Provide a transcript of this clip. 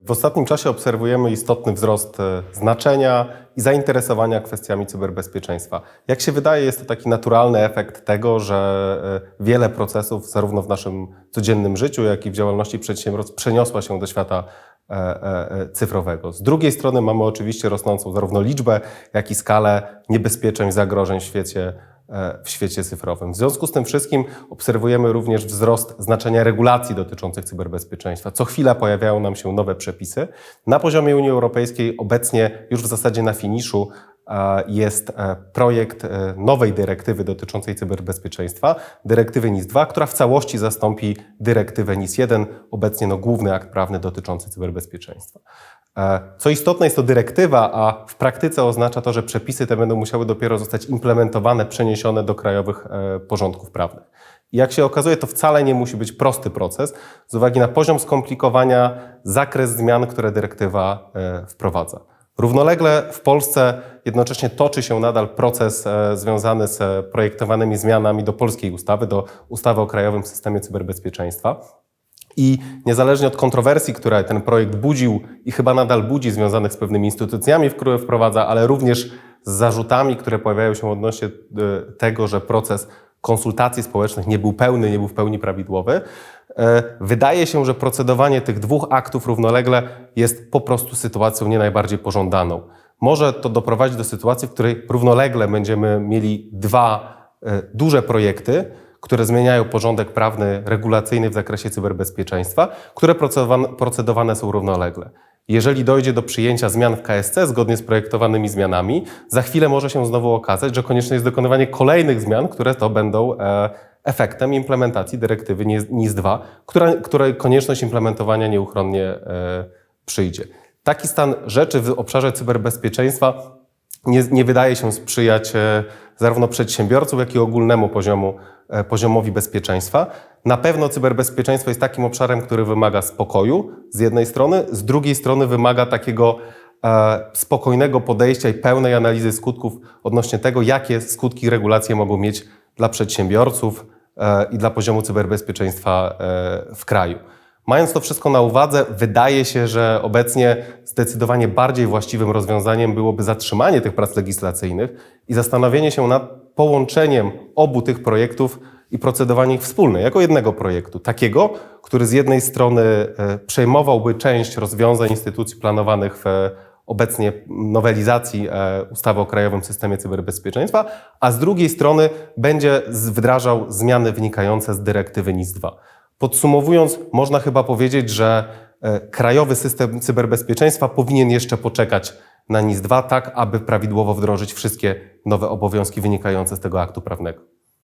W ostatnim czasie obserwujemy istotny wzrost e, znaczenia i zainteresowania kwestiami cyberbezpieczeństwa. Jak się wydaje, jest to taki naturalny efekt tego, że e, wiele procesów, zarówno w naszym codziennym życiu, jak i w działalności przedsiębiorstw, przeniosła się do świata e, cyfrowego. Z drugiej strony mamy oczywiście rosnącą zarówno liczbę, jak i skalę niebezpieczeń, zagrożeń w świecie w świecie cyfrowym. W związku z tym wszystkim obserwujemy również wzrost znaczenia regulacji dotyczących cyberbezpieczeństwa. Co chwila pojawiają nam się nowe przepisy. Na poziomie Unii Europejskiej obecnie już w zasadzie na finiszu e, jest e, projekt e, nowej dyrektywy dotyczącej cyberbezpieczeństwa, dyrektywy NIS-2, która w całości zastąpi dyrektywę NIS-1, obecnie no, główny akt prawny dotyczący cyberbezpieczeństwa. E, Co istotne, jest to dyrektywa, a w praktyce oznacza to, że przepisy te będą musiały dopiero zostać implementowane, przeniesione do krajowych e, porządków prawnych. I jak się okazuje, to wcale nie musi być prosty proces, z uwagi na poziom skomplikowania, zakres zmian, które dyrektywa e, wprowadza. Równolegle w Polsce jednocześnie toczy się nadal proces e, związany z e, projektowanymi zmianami do polskiej ustawy, do ustawy o Krajowym Systemie Cyberbezpieczeństwa. I niezależnie od kontrowersji, które ten projekt budził i chyba nadal budzi, związanych z pewnymi instytucjami, w które wprowadza, ale również z zarzutami, które pojawiają się odnośnie e, tego, że proces konsultacji społecznych nie był pełny, nie był w pełni prawidłowy, e, wydaje się, że procedowanie tych dwóch aktów równolegle jest po prostu sytuacją nie najbardziej pożądaną. Może to doprowadzić do sytuacji, w której równolegle będziemy mieli dwa e, duże projekty, które zmieniają porządek prawny, regulacyjny w zakresie cyberbezpieczeństwa, które procedowane, procedowane są równolegle. Jeżeli dojdzie do przyjęcia zmian w KSC zgodnie z projektowanymi zmianami, za chwilę może się znowu okazać, że konieczne jest dokonywanie kolejnych zmian, które to będą e, efektem implementacji dyrektywy NIS-2, która, której konieczność implementowania nieuchronnie e, przyjdzie. Taki stan rzeczy w obszarze cyberbezpieczeństwa nie, nie wydaje się sprzyjać e, zarówno przedsiębiorcom, jak i ogólnemu poziomu, e, poziomowi bezpieczeństwa. Na pewno cyberbezpieczeństwo jest takim obszarem, który wymaga spokoju z jednej strony, z drugiej strony wymaga takiego e, spokojnego podejścia i pełnej analizy skutków odnośnie tego, jakie skutki regulacje mogą mieć dla przedsiębiorców i dla poziomu cyberbezpieczeństwa w kraju. Mając to wszystko na uwadze, wydaje się, że obecnie zdecydowanie bardziej właściwym rozwiązaniem byłoby zatrzymanie tych prac legislacyjnych i zastanowienie się nad połączeniem obu tych projektów i procedowanie ich wspólnie, jako jednego projektu. Takiego, który z jednej strony e, przejmowałby część rozwiązań instytucji planowanych w e, obecnie nowelizacji e, ustawy o Krajowym Systemie Cyberbezpieczeństwa, a z drugiej strony będzie wdrażał zmiany wynikające z dyrektywy NIS-2. Podsumowując, można chyba powiedzieć, że e, krajowy system cyberbezpieczeństwa powinien jeszcze poczekać na NIS-2, tak aby prawidłowo wdrożyć wszystkie nowe obowiązki wynikające z tego aktu prawnego.